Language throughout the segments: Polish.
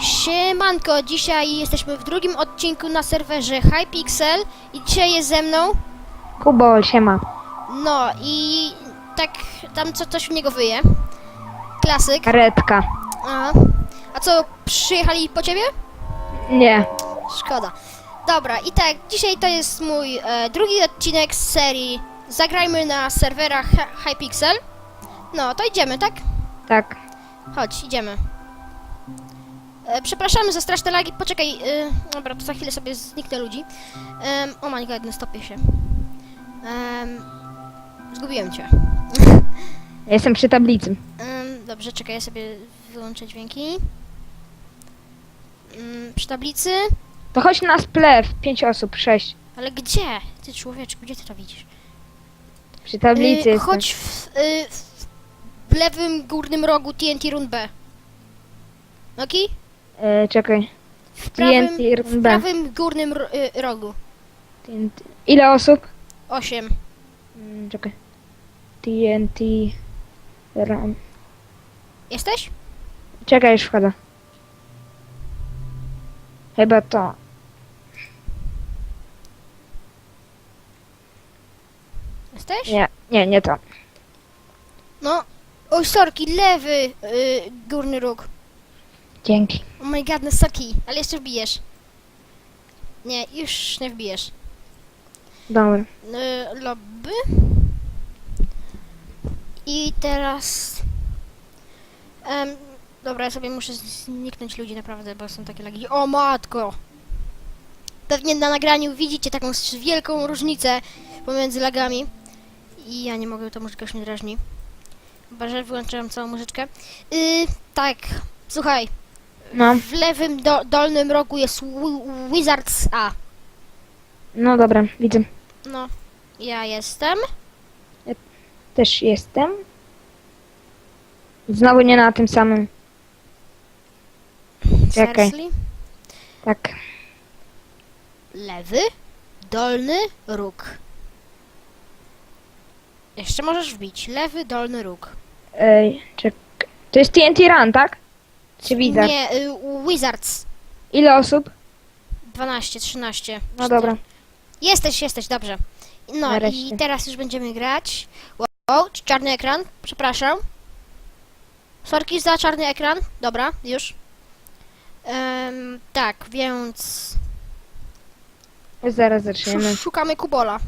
Siemanko, dzisiaj jesteśmy w drugim odcinku na serwerze Hypixel i dzisiaj jest ze mną, Kubol, siema. no i tak tam co coś w niego wyje. Klasyk. Karetka. A, a co, przyjechali po ciebie? Nie. Szkoda. Dobra, i tak, dzisiaj to jest mój e, drugi odcinek z serii Zagrajmy na serwerach Hy- Hypixel. No, to idziemy, tak? Tak. Chodź, idziemy. E, przepraszamy za straszne lagi. Poczekaj, e, dobra, to za chwilę sobie zniknę ludzi. Um, oh my god, stopię się. Em, zgubiłem cię. Ja Jestem przy tablicy. Dobrze, czekaj, ja sobie wyłączę dźwięki. Przy tablicy? To chodź na splew. Pięć osób, sześć. Ale gdzie? Ty człowieczku, gdzie ty to widzisz? Przy tablicy jestem. chodź w, y, w lewym górnym rogu TNT Run B. Oki? E, czekaj. W prawym, TNT w B. prawym górnym ro, y, rogu. TNT. Ile osób? 8. Mm, czekaj. TNT. Run. Jesteś? Czekaj, już wchodzę. Chyba to. Jesteś? Nie, nie, nie to. No. Oj, sorki, lewy y, górny róg. Dzięki. Oh my god, no sorki, ale jeszcze wbijesz. Nie, już nie wbijesz. Dobra. Y, lobby. I teraz... Em, dobra, ja sobie muszę zniknąć ludzi naprawdę, bo są takie lagi. O matko! Pewnie na nagraniu widzicie taką s- wielką różnicę pomiędzy lagami. I ja nie mogę, to muzyka już mnie drażni. Chyba, że wyłączyłem całą muzyczkę. Y, tak, słuchaj. No. W lewym do, dolnym rogu jest wi- Wizards A. No dobra, widzę. No, ja jestem. Też jestem. Znowu nie na tym samym. Czekaj. Seriously? Tak. Lewy, dolny róg. Jeszcze możesz wbić. Lewy, dolny róg. Ej, czekaj. To jest TNT Run, tak? Czy widzę? Nie, y, Wizards. Ile osób? 12, 13. No dobra. Jesteś, jesteś, dobrze. No Nareszcie. i teraz już będziemy grać. Wow, czarny ekran, przepraszam. Sorki za czarny ekran. Dobra, już. Em, tak, więc Zaraz zaczniemy. Szu- Szukamy Kubola.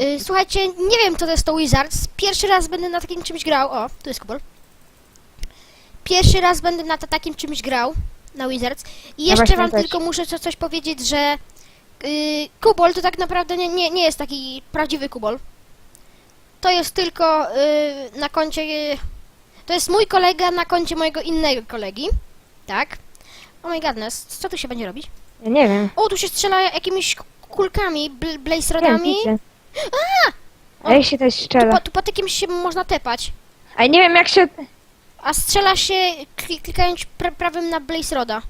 Y, słuchajcie, nie wiem co to jest to Wizards. Pierwszy raz będę na takim czymś grał. O, tu jest Kubol. Pierwszy raz będę na ta- takim czymś grał. Na Wizards. I Ja jeszcze właśnie wam też. tylko muszę co, coś powiedzieć, że y, Kubol to tak naprawdę nie, nie, nie jest taki prawdziwy Kubol. To jest tylko y, na koncie... Y, to jest mój kolega na koncie mojego innego kolegi. Tak. Oh my godness, co tu się będzie robić? Ja nie wiem. O, tu się strzela jakimiś kulkami, bl- blaze Wiem, rodami. widzę. A jak się też Tu, strzela? po, tu po takim się można tepać. A nie wiem jak się... A strzela się kli, klikając pra, prawym na blaze roda.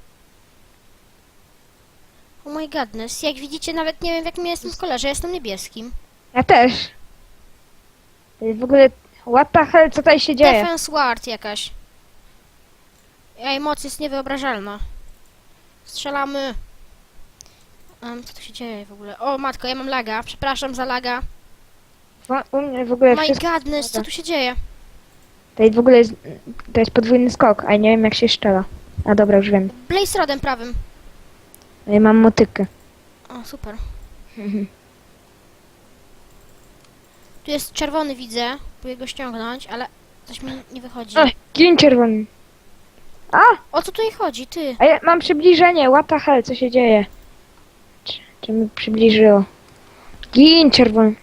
Oh my godness, jak widzicie nawet nie wiem w jakim ja jestem kolorze, jestem niebieskim. Ja też. W ogóle... What the hell, co tutaj się dzieje? Defense ward jakaś. Jej moc jest niewyobrażalna. Strzelamy. Um, co tu się dzieje w ogóle? O matko, ja mam laga, przepraszam za laga. Bo U mnie w ogóle My wszystko... godness, co tu się dzieje? To jest w ogóle... Jest... To jest podwójny skok, a nie wiem jak się strzela. A dobra, już wiem. Blaze rodem prawym. Ja mam motykę. O, super. Tu jest czerwony, widzę. Próbuję go ściągnąć, ale coś mi nie wychodzi. Ach, gin czerwony. A! O co tutaj chodzi, ty? A ja mam przybliżenie, what the hell, co się dzieje? Czy, czy mi przybliżyło? Gin czerwony.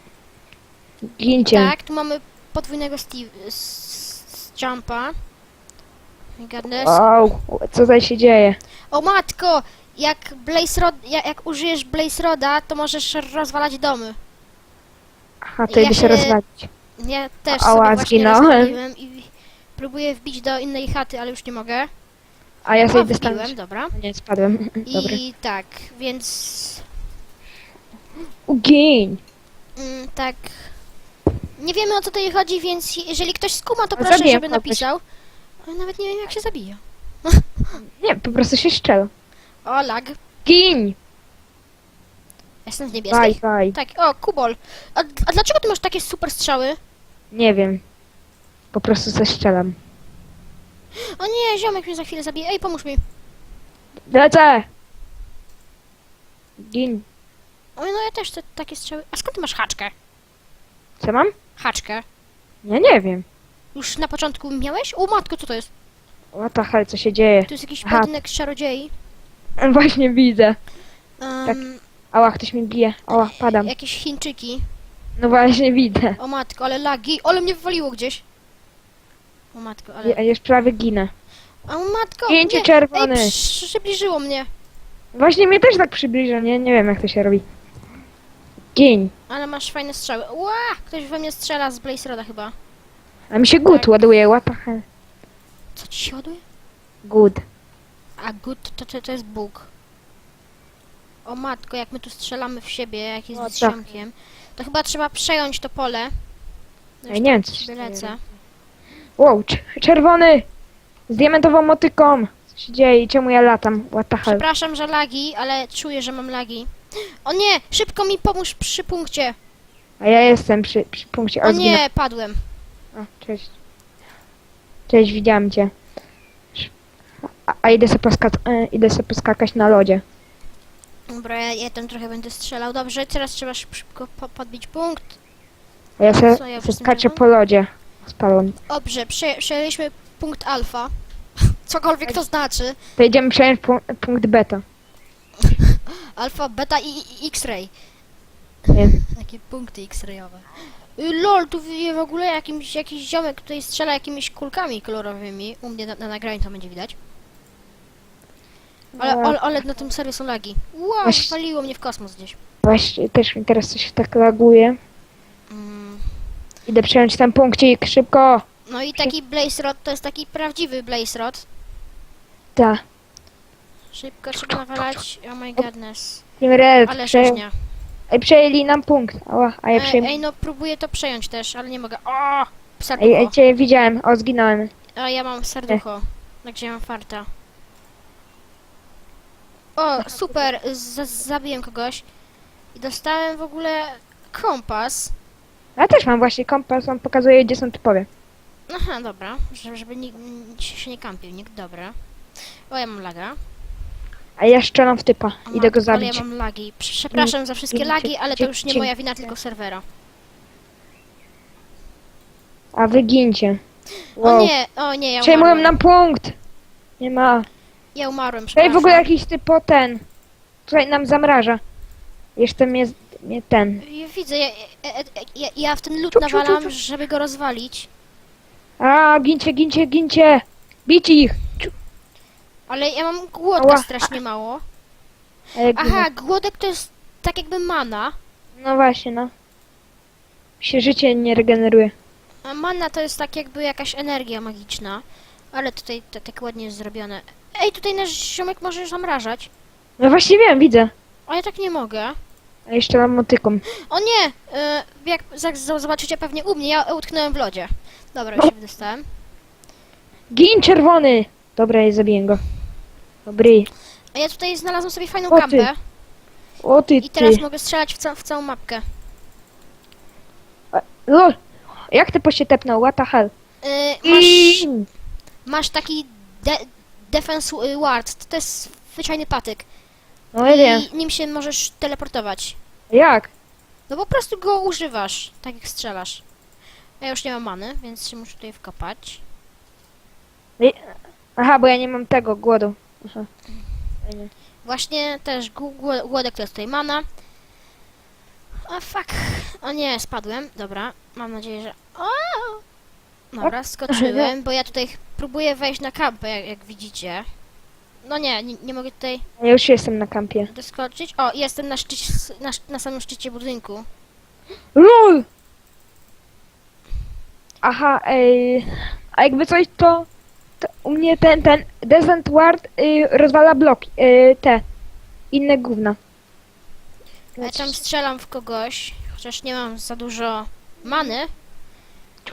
Gincie. Tak, tu mamy podwójnego Steve... s- Jumpa. My godness. Wow, co tutaj się dzieje? O matko! Jak Blaze Rod... Jak, jak użyjesz Blaze Roda, to możesz rozwalać domy. Aha, to Ja idę się się- rozwalić. Ja też Ała, sobie właśnie zginąłem. rozwaliłem i próbuję wbić do innej chaty, ale już nie mogę. A ja O, sobie wbiłem, dostanę. dobra. Nie, spadłem. Dobra. I tak, więc... Gin. Mm, tak. Nie wiemy o co tutaj chodzi, więc jeżeli ktoś skuma, to A proszę, zabiję żeby kogoś. napisał. Ale nawet nie wiem jak się zabija. Nie, po prostu się strzela. O, lag. Gin! Jestem w Baj, niebieskiej. baj. Tak, o, Kubol. A, a dlaczego ty masz takie super strzały? Nie wiem. Po prostu zestrzelam. O nie, ziomek mnie za chwilę zabije. Ej, pomóż mi. Lecę! Gin. Oj, no ja też te, takie strzały. A skąd ty masz haczkę? Co mam? Haczkę. Ja nie wiem. Już na początku miałeś? O matko, co to jest? What the hell, co się dzieje? Tu jest jakiś Aha. pojedynek czarodziei. Właśnie widzę. Um, Tak. Ała, ktoś mi bije. Ała, padam. Jakieś Chińczyki. No właśnie widzę. O matko, ale lagi. Ale mnie wywaliło gdzieś. O matko, ale... Ja już prawie ginę. O matko, Zdjęcie nie. Ej, przy, przybliżyło mnie. Właśnie mnie też tak przybliża, nie? Nie wiem jak to się robi. Gień. Ale masz fajne strzały. Ła! Ktoś we mnie strzela z Blaze Roda chyba. A mi się good Tak. ładuje, the hell. Co ci się ładuje? Good. A good to, to, to jest Bóg. O matko, jak my tu strzelamy w siebie, jak jest O, z tak. To chyba trzeba przejąć to pole. No Ej, nie wiem co się dzieje. lecę. Wow, cz- czerwony! Z diamentową motyką. Co się dzieje i czemu ja latam? What the hell. Przepraszam, że lagi, ale czuję, że mam lagi. O nie! Szybko mi pomóż przy punkcie. A ja jestem przy, przy punkcie. O O, zginę. nie, padłem. O, cześć. Cześć, widziałam cię. A, a idę, sobie poska- e, idę sobie poskakać na lodzie. Dobra, ja, ja tam trochę będę strzelał. Dobrze, teraz trzeba szyb- szybko po, podbić punkt. A ja Co, ja se skaczę jestem po lodzie. Spalon. Dobrze, prze, przejęliśmy punkt alfa. Cokolwiek to znaczy. To idziemy przejąć pu- punkt beta. Alfa, beta i, i x-ray. Takie punkty x-rayowe. Y, Lol, tu w- w ogóle jakimś, jakiś ziomek tutaj strzela jakimiś kulkami kolorowymi. U mnie na, na nagraniu to będzie widać. Ale, ale, ale na tym serio są lagi. Wow, Właśnie- waliło mnie w kosmos gdzieś. Właśnie też mi teraz coś tak laguje. Mm. Idę przejąć ten punkcik, szybko! No i taki Blaze Rod to jest taki prawdziwy Blaze Rod. Ta. Szybko trzeba nawalać. Oh my godness. Team Red, Ale rzeźnia. Ej, przejęli nam punkt. Ała, a ja Ej, przejmę. ej, no próbuję to przejąć też, ale nie mogę. O! Ej, Serducho. ej, cię widziałem. O, zginąłem. A ja mam serducho. Także ja mam farta. O, super! Z zabiłem kogoś. I dostałem w ogóle kompas. Ja też mam właśnie kompas, on pokazuje, gdzie są typowie. Aha, dobra. Żeby, nikt się nie kampił, nikt. Dobra. O, ja mam laga. A ja szczelam w typa. Idę go Ale ja zabić. mam lagi. Przepraszam za wszystkie Dzięki, lagi, ale to już nie dzięki. moja wina, tylko serwera. A wy gincie. O Wow. nie, o nie, ja Przejmują umarłem. nam punkt! Nie ma. Ja umarłem, przepraszam. w ogóle jakiś typo ten. Tutaj nam zamraża. Jeszcze mnie, mnie ten. Ja Widzę, ja, ja, ja, ja w ten lód Ciu, ciu, ciu, nawalam, ciu. żeby go rozwalić. A, gincie, gincie, gincie! Bić ich! Ale ja mam głodka Ała. strasznie mało. A. Aha, głodek to jest tak jakby mana. No właśnie, no. Się życie nie regeneruje. A mana to jest tak jakby jakaś energia magiczna. Ale tutaj to tak ładnie jest zrobione. Ej, tutaj nasz ziomek może zamrażać. No właśnie wiem, widzę. A ja tak nie mogę. A jeszcze mam motyką. O nie! Y, jak za- za- zobaczycie pewnie u mnie, ja utknąłem w lodzie. Dobra, już się wydostałem. Gin czerwony! Dobra, ja zabiję go. Dobry. A ja tutaj znalazłem sobie fajną O ty, kampę. O ty, I teraz ty. mogę strzelać w, ca w całą mapkę. Lol. Jak ty po się tepnął? What the hell? Y, masz, I... masz taki de defense y, ward. To jest zwyczajny patyk. No ja wiem. I nim się możesz teleportować. Jak? No po prostu go używasz, tak jak strzelasz. Ja już nie mam many, więc się muszę tutaj wkopać. Aha, bo ja nie mam tego, głodu. Aha. Fajnie. Właśnie też głodek to jest tutaj mana. A fuck. O nie, spadłem. Dobra, mam nadzieję, że... O! Dobra, skoczyłem, bo ja tutaj próbuję wejść na kampę, jak, jak widzicie. No nie, nie, nie mogę tutaj Ja już jestem na kampie. doskoczyć. O, jestem na, szczycie, na, na samym szczycie budynku. LOL! Aha, ej. A jakby coś to u mnie ten, ten Descent Ward y, rozwala bloki, y, te inne gówna. Ja tam strzelam w kogoś, chociaż nie mam za dużo many.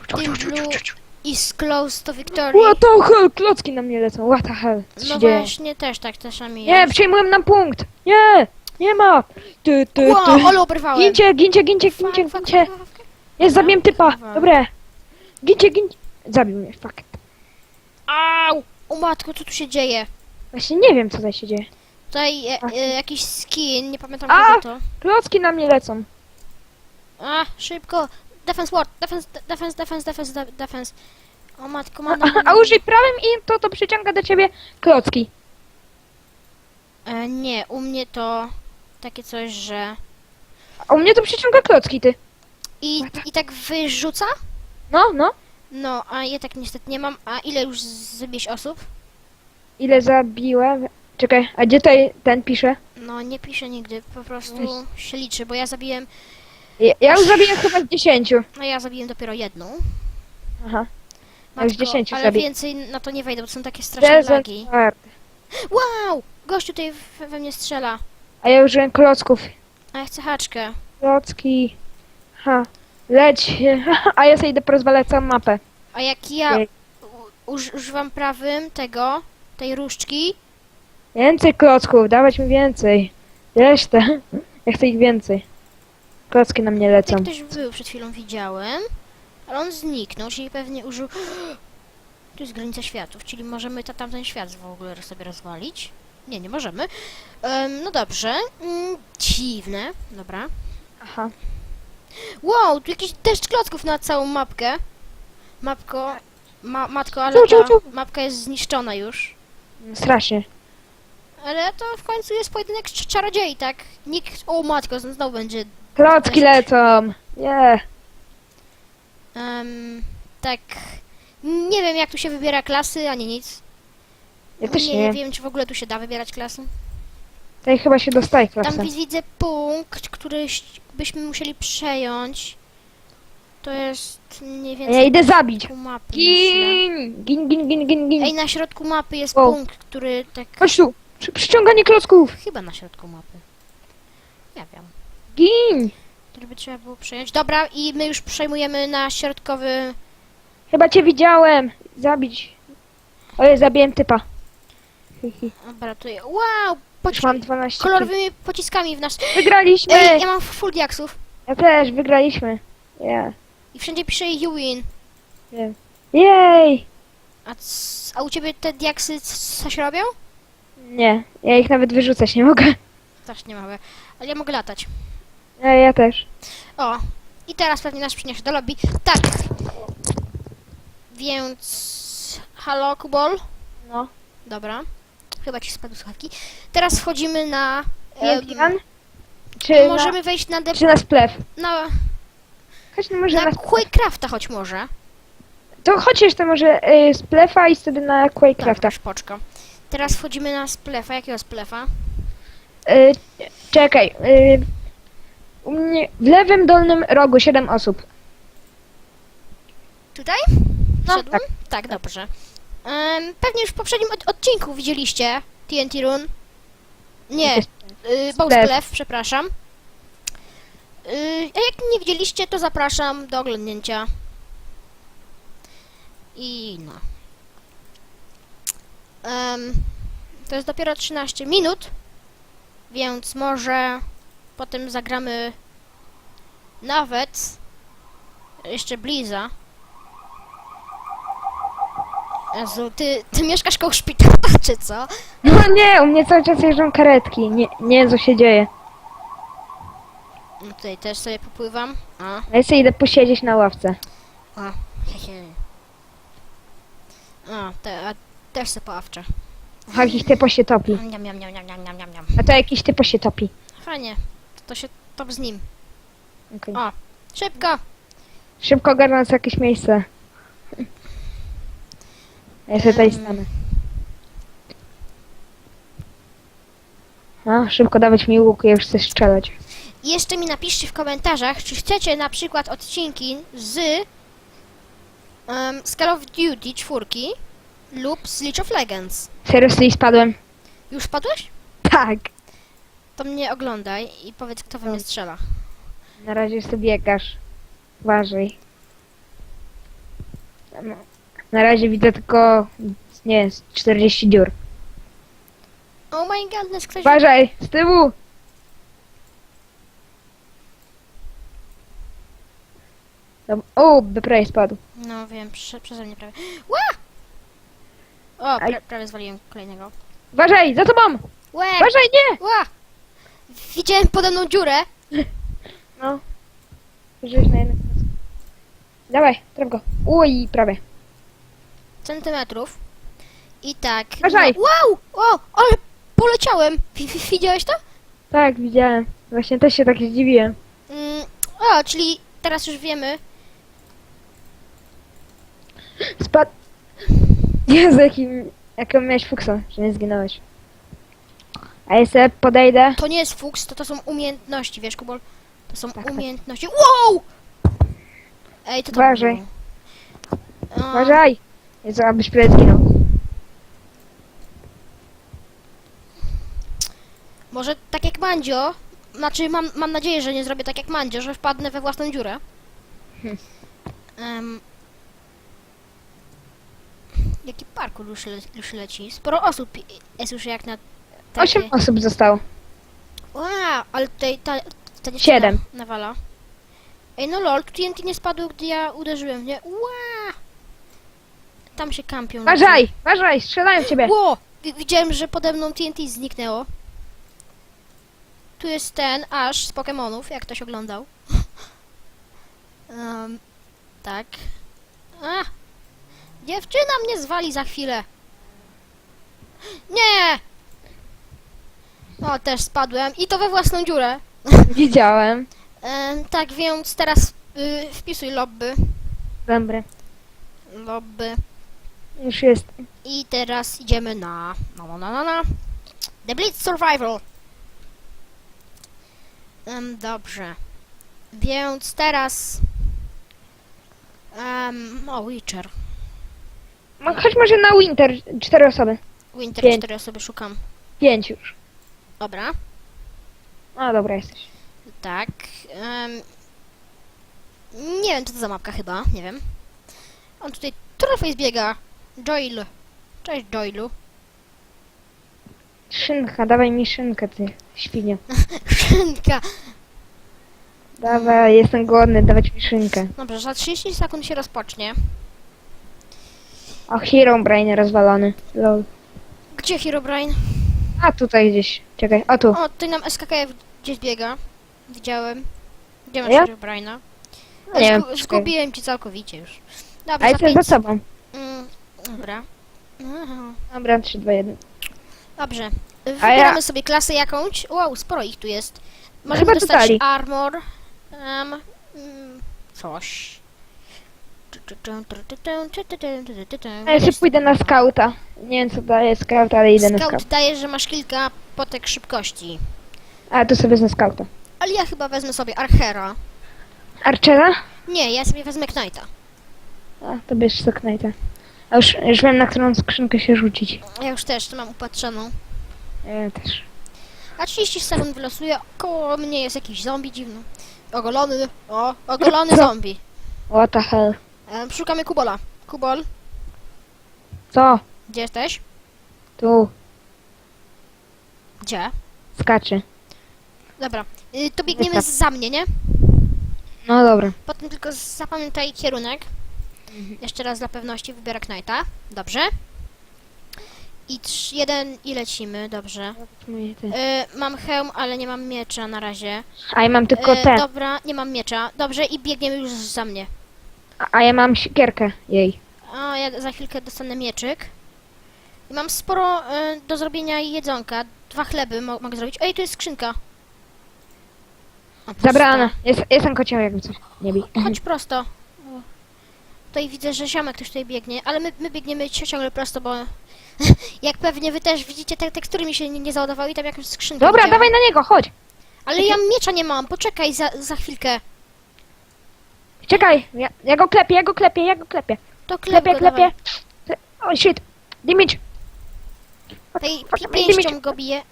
Ciu, blue is close to victory. What the hell? Klocki na mnie lecą. What the hell? Co się No dzieje? właśnie, też tak czasami Nie, jest. przejmuję nam punkt. Nie, nie ma. Ty, ty, Wow, ty. oberwałem. Gincie, gincie, gincie, Fuck, gincie, fuck, gincie. fuck, fuck. Jest, zabiłem typa. kurwa. Dobre. Gincie, gincie. Zabił mnie, fuck. Au! O matko, co tu się dzieje? Właśnie nie wiem, co tutaj się dzieje. Tutaj e, e, jakiś skin, nie pamiętam A! kogo to. Klocki na mnie lecą. A, szybko! Defense ward, defense, de- defense, defense, defense, de- defense. O matko, A, mam... a, a użyj prawym i to, to przyciąga do ciebie klocki. E, nie, u mnie to takie coś, że... A u mnie to przyciąga klocki, ty. I, I tak wyrzuca? No, no. No, a ja tak niestety nie mam. A ile już zabiłeś osób? Ile zabiłem? Czekaj, a gdzie tutaj ten pisze? No, nie piszę nigdy, po prostu się liczy, bo ja zabiłem... Ja, ja już zabiłem chyba z 10. No ja zabiłem dopiero jedną. Aha. Ja już 10 ale więcej na to nie wejdę, bo są takie straszne Desert lagi. Guard. Wow! Gościu tutaj we, we mnie strzela. A ja użyłem klocków. A ja chcę haczkę. Klocki. Ha. Leć. A ja sobie idę porozwalać całą mapę. A jak ja u- uż, używam prawym tego, tej różdżki, Więcej klocków, dawać mi więcej. Resztę. Ja chcę ich więcej. Klocki na mnie lecą. jak ktoś był przed chwilą widziałem, ale on zniknął, czyli pewnie użył... Tu jest granica światów, czyli możemy ta, tamten świat w ogóle sobie rozwalić. Nie, nie możemy. Em, no dobrze. Mm, dziwne. Dobra. Aha. Wow, tu jakiś deszcz klocków na całą mapkę. Mapko... Ma, matko, ale ta mapka jest zniszczona już. Strasznie. Ale to w końcu jest pojedynek cz- czarodziei, tak? Nikt... O matko, znowu będzie... Klocki lecą. Nie. em, tak... Nie wiem, jak tu się wybiera klasy, ani nic. Ja też nie, nie. wiem, czy w ogóle tu się da wybierać klasy. Tutaj chyba się dostaje Tam klasę. wi- widzę punkt, który byśmy musieli przejąć. To jest mniej Ja więcej idę zabić. mapy. Gin, gin, gin, gin, gin, gin. Ej, na środku mapy jest punkt, który tak... Chodź tu. Przy, przyciąganie klocków. Chyba na środku mapy. Ja wiem. Gin. Który by trzeba było przejąć. Dobra, i my już przejmujemy na środkowy... Chyba cię widziałem. Zabić. Ojej, zabiłem typa. Dobra, tutaj... Wow! Poci- Już mam 12. kil. kolorowymi pociskami w nas... Wygraliśmy. Ej, ja mam full diaksów. Ja też, wygraliśmy. Yeah. I wszędzie pisze you win. Wiem. Jej. A, c- a u ciebie te diaksy c- coś robią? Nie, ja ich nawet wyrzucać nie mogę. Też nie mogę. Ale ja mogę latać. Ja, ja też. O, i teraz pewnie nas przyniesie do lobby. Tak. Więc... Halo, Kubol? No. Dobra. Chyba ci spadły słuchawki. Teraz wchodzimy na... Eldian? em, Czy, możemy wejść na... na, De- czy na splew? na, Chodź, no może na na... Quakecrafta choć może. To chodź jeszcze może y, splefa i wtedy na Quakecrafta. Dobra, szpoczko. Teraz wchodzimy na splefa. Jakiego splefa? Y, czekaj. Y, u mnie w lewym dolnym rogu 7 osób. Tutaj? No, Wszedłem? Tak, dobrze. Em, pewnie już w poprzednim od- odcinku widzieliście TNT Run. Nie, y. Splef, przepraszam. Y, a jak nie widzieliście, to zapraszam do oglądnięcia. I no. Em, to jest dopiero 13 minut, więc może potem zagramy nawet jeszcze Bliza. Jezu, ty, ty mieszkasz koło szpitala, czy co? No nie, u mnie cały czas jeżdżą karetki. Nie, nie co się dzieje. No tutaj też sobie popływam. A, Ja sobie idę posiedzieć na ławce. a, hehe. A, te, a też se poławczę. Aha, jakiś typo się topi. Niam, niam, niam, niam, niam, niam, niam, niam. A to jakiś typo się topi. Fajnie, to, to się top z nim. Okej. O, szybko! Szybko ogarnąć jakieś miejsce. Ja sobie stanę. No, szybko dawać mi łuk, ja już chcę strzelać. I jeszcze mi napiszcie w komentarzach, czy chcecie na przykład odcinki z um, z Call of Duty 4 lub z League of Legends. Seriously spadłem. Już spadłeś? Tak. To mnie oglądaj i powiedz, kto we mnie strzela. Na razie sobie biegasz. Uważaj. No, Na razie widzę tylko, nie, z 40 dziur. Oh my god, ktoś... Uważaj, z tyłu! O, prawie spadł. No wiem, prze, przeze mnie prawie. Ła! O, pra, prawie zwaliłem kolejnego. Uważaj, za tobą! Łe! Uważaj, nie! Ła! Widziałem pode mną dziurę. No. Żyjesz na jednym. Dawaj, traf go. Uj, prawie. Centymetrów. I tak. Uważaj! No, wow! O, ale poleciałem! Wi- wi- Widziałeś to? Tak, widziałem. Właśnie też się tak zdziwiłem. Mm, o, czyli teraz już wiemy. Spadł. Jezu, jakim, jaką miałeś fuksa, że nie zginąłeś. A ja sobie podejdę. To nie jest fuks, to to są umiejętności, wiesz, Kubol? To są Tak, tak. umiejętności. Wow! Ej, to to Uważaj. Uważaj! Jezu, abyś prawie zginął. Może tak jak Mandzio. Znaczy, mam, mam nadzieję, że nie zrobię tak jak Mandzio, że wpadnę we własną dziurę. Hmm. Em, jaki parkour już, le, już leci? Sporo osób jest już jak na... takie- Osiem osób zostało. Wow, ale tutaj ta, ta Siedem. nawala. Ej, no lol, tu TNT nie spadło, gdy ja uderzyłem, nie? Ła! Tam się kampią. Uważaj! Uważaj! Strzelają w ciebie! Ło! Wi- Widziałem, że pode mną TNT zniknęło. Tu jest ten aż z Pokemonów, jak ktoś oglądał. Em, tak. A! Dziewczyna mnie zwali za chwilę. Nie! O, też spadłem. I to we własną dziurę. Widziałem. Em, tak, więc teraz y, wpisuj lobby. Dobra. Lobby. Już jest. I teraz idziemy na... No, no, no, no, no. The Blitz Survival. Em, dobrze. Więc teraz... Um, o, Witcher. No, chodź może na Winter. Cztery osoby. Winter Pięć. 4 osoby szukam. Pięć już. Dobra. A, dobra jesteś. Tak. em, nie wiem, co to za mapka chyba. Nie wiem. On tutaj Trollface biega. Joel. Cześć, Joelu. Szynka, dawaj mi szynkę, ty świnio. Szynka. Dawaj, jestem głodny, dawać mi szynkę. Dobrze, za 30 sekund się rozpocznie. O, Hero Brain rozwalony. Lol. Gdzie Herobrine? A, tutaj gdzieś. Czekaj, o tu. O, tutaj nam SKKF gdzieś biega. Widziałem. Gdzie masz Ja? Herobrine'a? No, nie wiem. Zgu- czekaj. zgubiłem ci całkowicie już. A Dobra, za jestem pięć... za sobą. Mm, dobra. Aha. Dobra, 3, 2, 1. Dobrze. Wybieramy ja- sobie klasę jakąś. Wow, sporo ich tu jest. Możemy Chyba dostać dodali. armor. Um, mm, coś. A ja sobie pójdę na skauta. Nie wiem co daje scout, ale idę na Scout scout. daje, że masz kilka potek szybkości. A, to sobie wezmę skauta. Ale ja chyba wezmę sobie Archera. Archera? Nie, ja sobie wezmę Knighta. A, to bierz Socknighta. A już, już wiem na którą skrzynkę się rzucić. Ja już też to mam upatrzoną. Ja też. A 30 sekund wylosuje, koło mnie jest jakiś zombie dziwny. Ogolony, o, ogolony zombie. What the hell? E, szukamy Kubola. Kubol, Co? gdzie jesteś? Tu. Gdzie? Skacze. Dobra, y, to biegniemy za mnie, nie? No dobra. Potem tylko zapamiętaj kierunek. Jeszcze raz dla pewności wybiorę Knighta. Dobrze. I trz, jeden i lecimy, dobrze. Y, mam hełm, ale nie mam miecza na razie. A ja mam tylko Y, ten. dobra, nie mam miecza. Dobrze, i biegniemy już za mnie. A, a ja mam siekierkę jej. A ja za chwilkę dostanę mieczyk. I mam sporo y, do zrobienia jedzonka. Dwa chleby mo mogę zrobić. Ej, tu jest skrzynka. O, pusta. Zabrana. Jest, jestem kocioł jakby coś. Nie bij. Chodź prosto. Tutaj widzę, że ziomek też tutaj biegnie, ale my, my biegniemy ci- ciągle prosto, bo jak pewnie wy też widzicie, te tekstury mi się nie, nie załadowały i tam jakąś skrzynkę Dobra, widziałem. dawaj na niego, chodź. Ale ja miecza nie mam, poczekaj za, za chwilkę. Czekaj, ja, ja go klepię, ja go klepię, ja go klepię. To klep Klepię, go, dawaj. klepię. O shit. Damage. Tej Fuck, pi- damage. pięścią go bije,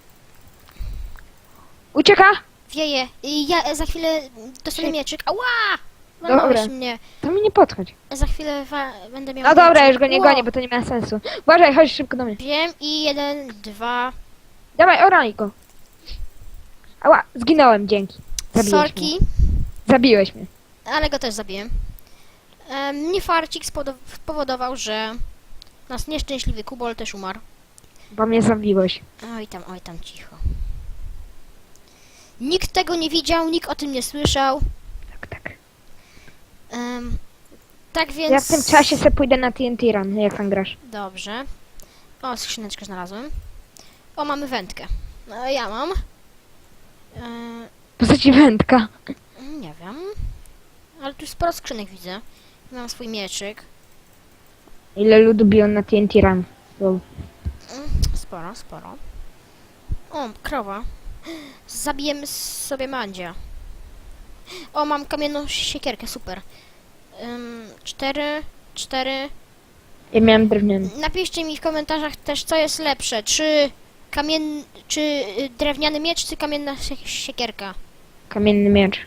Ucieka. wieje. I ja za chwilę dostanę mieczyk. Ała! Walnąłeś Dobra. mnie. To mi nie podchodź. Za chwilę wa- będę miał... No dobra, już go nie gonię, bo to nie ma sensu. Uważaj, chodź szybko do mnie. Wiem i jeden, dwa... Dawaj, oraj go. Ała, zginąłem, dzięki. Zabiłeś Sorki, mnie. Zabiłeś mnie. ale go też zabiłem. Um, niefarcik spodo- spowodował, że nasz nieszczęśliwy Kubol też umarł. Bo mnie zabiłeś. Oj tam, oj tam, cicho. Nikt tego nie widział, nikt o tym nie słyszał. Tak, tak. Em, tak więc... Ja w tym czasie se pójdę na TNT Run, jak tam grasz. Dobrze. O, skrzyneczkę znalazłem. O, mamy wędkę. No, ja mam. E, Po co ci wędka? nie wiem. Ale tu sporo skrzynek widzę. Mam swój mieczyk. Ile ludu biją na TNT Run? Bo Mm, Sporo, sporo. O, krowa. Zabijemy sobie mandzia. O, mam kamienną siekierkę, super. Ym, cztery, cztery. ja miałem drewniany. Napiszcie mi w komentarzach też, co jest lepsze. Czy kamien... czy y, drewniany miecz, czy kamienna sie- siekierka. Kamienny miecz.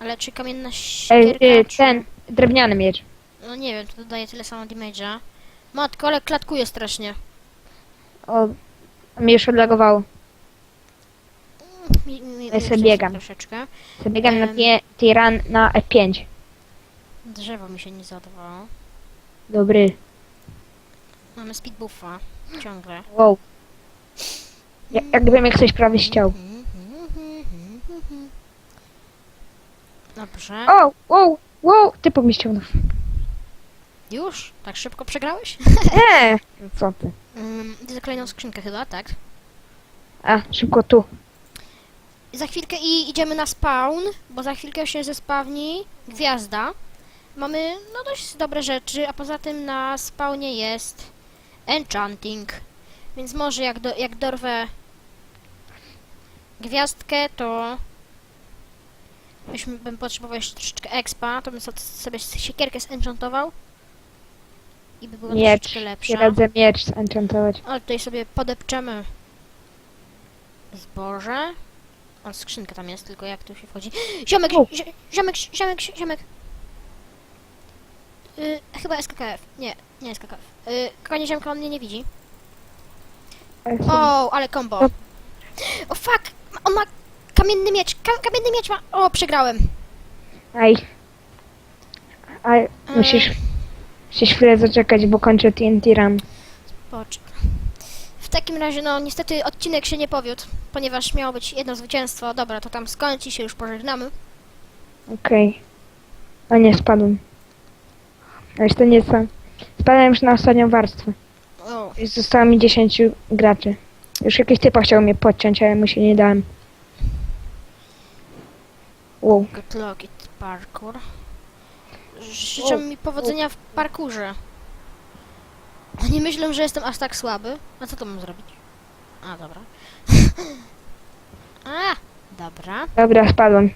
Ale czy kamienna Ej, siekierka, y, czy... ten, drewniany miecz. No nie wiem, to dodaje tyle samo damage'a. Matko, ale klatkuje strasznie. O, mi już odlagowało. Mi, mi, Ja sobie biegam. Troszeczkę. Zabiegam na Em. Run na E F5. Drzewo mi się nie załadowało. Dobry. Mamy speed buffa. Ciągle. Wow. Ja, jakbym jak coś prawie ściął. Dobrze. O, wow, wow, ty po mnie ściągnął. Już? Tak szybko przegrałeś? Nie! No co ty? Um, za kolejną skrzynkę chyba, tak? A, szybko tu. Za chwilkę i idziemy na spawn, bo za chwilkę się zespawni gwiazda. Mamy no dość dobre rzeczy, a poza tym na spawnie jest enchanting. Więc może jak, do, jak dorwę gwiazdkę, to byśmy, bym potrzebował jeszcze troszeczkę expa, to bym so- sobie siekierkę zenchantował i by było Miecz. troszeczkę lepsza. Nie radzę miecz zenchantować. Ale tutaj sobie podepczemy zboże. O, skrzynka tam jest, tylko jak tu się wchodzi. Ziomek, zi- ziomek, ziomek, ziomek. Y, chyba SKKF. Nie, nie SKKF. Y, kochanie ziomka, on mnie nie widzi. O, ale combo. O. Fuck! On ma kamienny miecz, ka kamienny miecz ma... O, przegrałem. Aj. Aj, E, musisz, musisz chwilę zaczekać, bo kończę TNT Run. Pocz. W takim razie, no niestety odcinek się nie powiódł, ponieważ miało być jedno zwycięstwo. Dobra, to tam skończy się, już pożegnamy. Okej. A nie, spadłem. A to nie sam. Spadłem już na ostatnią warstwę. O, Już zostało mi 10 graczy. Już jakiś typa chciał mnie podciąć, ale mu się nie dałem. Wow. good luck it parkour. Życzę mi powodzenia w parkurze. Nie myślę, że jestem aż tak słaby. A co to mam zrobić? A, dobra. A, dobra. Dobra, spadłem.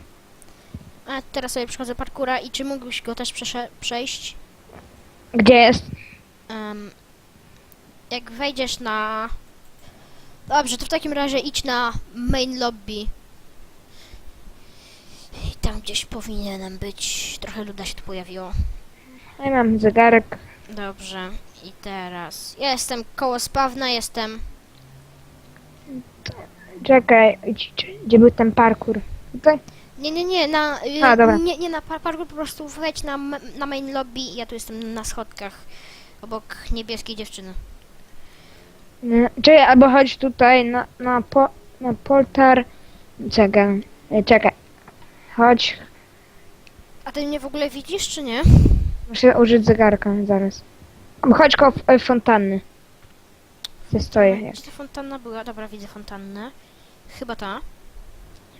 A teraz sobie przechodzę parkura i czy mógłbyś go też przesze- przejść? Gdzie jest? Em, jak wejdziesz na... Dobrze, to w takim razie idź na main lobby. I tam gdzieś powinienem być. Trochę luda się tu pojawiło. Ja mam zegarek. Dobrze. I teraz... Ja jestem koło spawna, jestem... Czekaj, gdzie był ten parkour? Tutaj? Nie, nie, nie, na... y, A, dobra. Nie, nie na par- parkour, po prostu wejdź na, m- na main lobby i ja tu jestem na schodkach. Obok niebieskiej dziewczyny. Nie, Czekaj, albo chodź tutaj na, na, po, na portar. Czekaj, e, czekaj. Chodź. A ty mnie w ogóle widzisz, czy nie? Muszę użyć zegarka zaraz. Chodź koło f- e, fontanny. Gdzie stoję? Jak Gdzie ta fontanna była? Dobra, widzę fontannę. Chyba ta.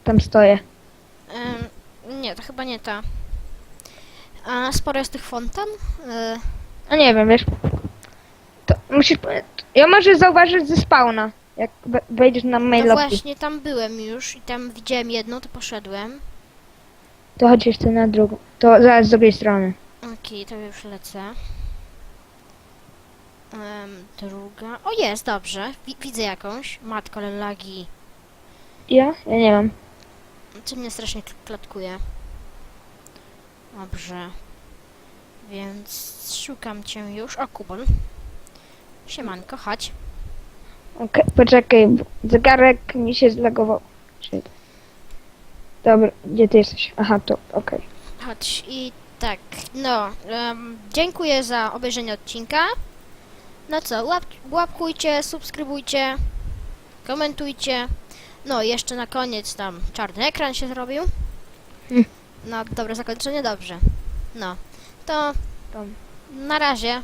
tam stoję. Em, nie, to chyba nie ta. A sporo jest tych fontan? E, No nie wiem, wiesz. To musisz. Ja może zauważyć ze spawna. Jak we- wejdziesz na mail no lobby. właśnie, tam byłem już i tam widziałem jedną, to poszedłem. To chodź jeszcze na drugą. To zaraz z drugiej strony. Okej, to już lecę. Em, druga. O, jest, dobrze. Wi- widzę jakąś. Matko, ale lagi. Ja? Ja nie mam. Co mnie strasznie kl- klatkuje. Dobrze. Więc szukam cię już. O, Kubon. Siemanko, chodź. Okej, poczekaj, bo zegarek mi się zlagował. Shit. Dobra, gdzie ty jesteś? Aha, tu, okej. Chodź i tak, no, em, dziękuję za obejrzenie odcinka. No co, łap, łapkujcie, subskrybujcie, komentujcie. No, jeszcze na koniec tam czarny ekran się zrobił. Hmm. No, dobre zakończenie, dobrze. No, to na razie.